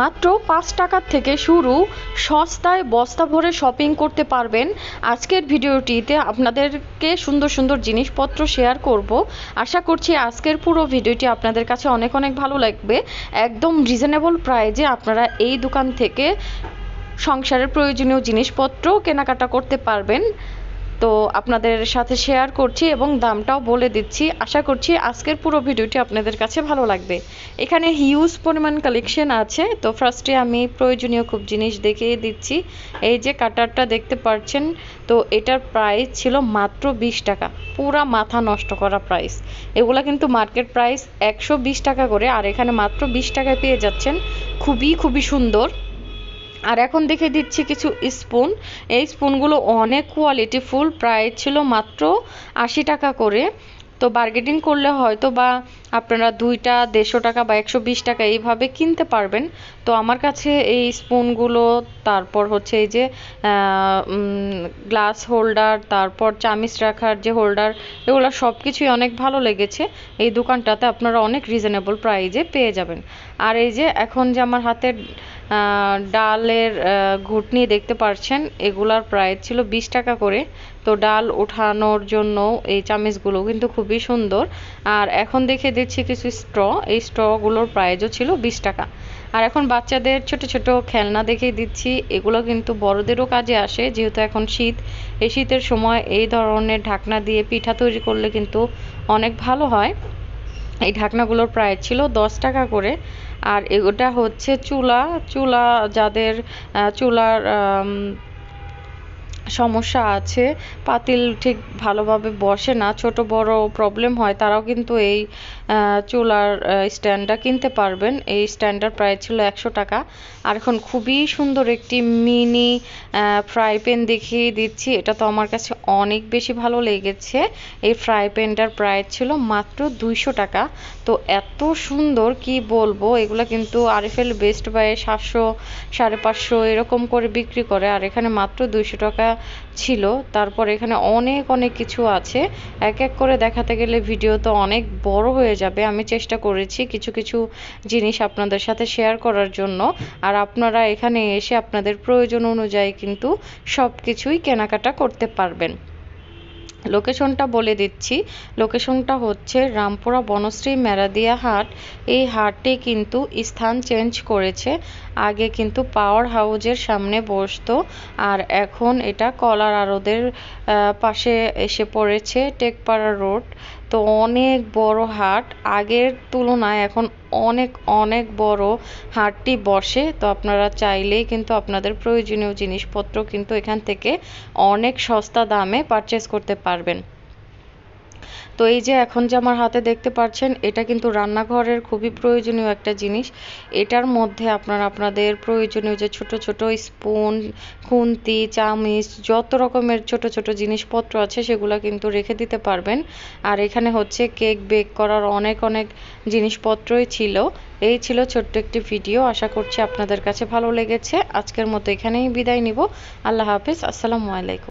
মাত্র পাঁচ টাকার থেকে শুরু সস্তায় বস্তা ভরে শপিং করতে পারবেন। আজকের ভিডিওটিতে আপনাদেরকে সুন্দর সুন্দর জিনিসপত্র শেয়ার করব। আশা করছি আজকের পুরো ভিডিওটি আপনাদের কাছে অনেক অনেক ভালো লাগবে। একদম রিজনেবল প্রাইজে আপনারা এই দোকান থেকে সংসারের প্রয়োজনীয় জিনিসপত্র কেনাকাটা করতে পারবেন। তো আপনাদের সাথে শেয়ার করছি এবং দামটাও বলে দিচ্ছি। আশা করছি আজকের পুরো ভিডিওটি আপনাদের কাছে ভালো লাগবে। এখানে হিউজ পরিমাণ কালেকশন আছে। তো ফার্স্টে আমি প্রয়োজনীয় খুব জিনিস দেখিয়ে দিচ্ছি। এই যে কাটারটা দেখতে পাচ্ছেন, তো এটার প্রাইস ছিল মাত্র বিশ টাকা। পুরা মাথা নষ্ট করা প্রাইস এগুলা কিন্তু মার্কেট প্রাইস একশো বিশ টাকা করে, আর এখানে মাত্র বিশ টাকায় পেয়ে যাচ্ছেন। খুবই খুবই সুন্দর। আর এখন দেখে দিচ্ছি কিছু স্পুন এই স্পুনগুলো অনেক কোয়ালিটিফুল প্রায় ছিল মাত্র আশি টাকা করে। তো বার্গেটিং করলে হয়তো বা আপনারা দুইটা দেড়শো টাকা বা একশো বিশ টাকা এইভাবে কিনতে পারবেন। তো আমার কাছে এই স্পুনগুলো তারপর হচ্ছে এই যে গ্লাস হোল্ডার তারপর চামিচ রাখার যে হোল্ডার এগুলো সব কিছুই অনেক ভালো লেগেছে। এই দোকানটাতে আপনারা অনেক রিজনেবল প্রাইজে পেয়ে যাবেন। আর এই যে এখন যে আমার হাতে ডালের ঘুটনি দেখতে পাচ্ছেন এগুলার প্রাইস ছিল বিশ টাকা করে। তো ডাল ওঠানোর জন্য এই চামিচগুলো কিন্তু খুবই সুন্দর। আর এখন দেখে দিচ্ছি কিছু স্ট্র। এই স্ট্রগুলোর প্রাইজও ছিল বিশ টাকা। আর এখন বাচ্চাদের ছোট ছোট খেলনা দেখে দিচ্ছি। এগুলো কিন্তু বড়দেরও কাজে আসে। যেহেতু এখন শীত, এই শীতের সময় এই ধরনের ঢাকনা দিয়ে পিঠা তৈরি করলে কিন্তু অনেক ভালো হয়। এই ঢাকনাগুলোর প্রায় ছিল দশ টাকা করে। আর ওটা হচ্ছে চুলা। চুলা যাদের চুলার সমস্যা আছে। পাতিল ঠিক ভালোভাবে বসে না। ছোট বড় প্রবলেম হয়। তারাও কিন্তু এই চুলার স্ট্যান্ডটা কিনতে পারবেন। এই স্ট্যান্ডটার প্রাইস ছিল একশো টাকা। আর এখন খুবই সুন্দর একটি মিনি ফ্রাই প্যান দেখিয়ে দিচ্ছি। এটা তো আমার কাছে অনেক বেশি ভালো লেগেছে। এই ফ্রাই প্যানটার প্রাইস ছিল মাত্র দুইশো টাকা। তো এত সুন্দর, কি বলব? এগুলো কিন্তু আরএফএল বেস্ট বাই সাতশো, সাড়ে পাঁচশো এরকম করে বিক্রি করে। আর এখানে মাত্র দুইশো টাকা ছিল। তারপর এখানে অনেক অনেক কিছু আছে। এক এক করে দেখাতে গেলে ভিডিও তো অনেক বড় হয়ে যাবে। আমি চেষ্টা করেছি কিছু কিছু জিনিস আপনাদের সাথে শেয়ার করার জন্য। আর আপনারা এখানে এসে আপনাদের প্রয়োজন অনুযায়ী কিন্তু সব কিছুই কেনাকাটা করতে পারবেন। লোকেশনটা বলে দিচ্ছি। লোকেশনটা হচ্ছে রামপুরা বনশ্রী মেরাদিয়া হাট। এই হাটটি কিন্তু স্থান চেঞ্জ করেছে। আগে কিন্তু পাওয়ার হাউজের সামনে বসতো। আর এখন এটা কলার আরদের পাশে এসে পড়েছে টেকপাড়া রোড। তো অনেক বড় হাট। আগের তুলনায় এখন অনেক অনেক বড় হাটটি বসে। তো আপনারা চাইলেই কিন্তু আপনাদের প্রয়োজনীয় জিনিসপত্র কিন্তু এখান থেকে অনেক সস্তা দামে পারচেস করতে পারবেন। তো এই যে এখন যে আমার হাতে দেখতে পাচ্ছেন, এটা কিন্তু রান্নাঘরের খুবই প্রয়োজনীয় একটা জিনিস। এটার মধ্যে আপনারা, আপনাদের প্রয়োজনীয় যে ছোট ছোট স্পুন, খুন্তি, চামিচ, যত রকমের ছোট ছোট জিনিসপত্র আছে, সেগুলো কিন্তু রেখে দিতে পারবেন। আর এখানে হচ্ছে কেক বেক করার অনেক অনেক জিনিসপত্রই ছিল। এই ছিল ছোট্ট একটি ভিডিও। আশা করছি আপনাদের কাছে ভালো লেগেছে। আজকের মতো এখানেই বিদায় নিব। আল্লাহ হাফিজ। আসসালামু আলাইকুম।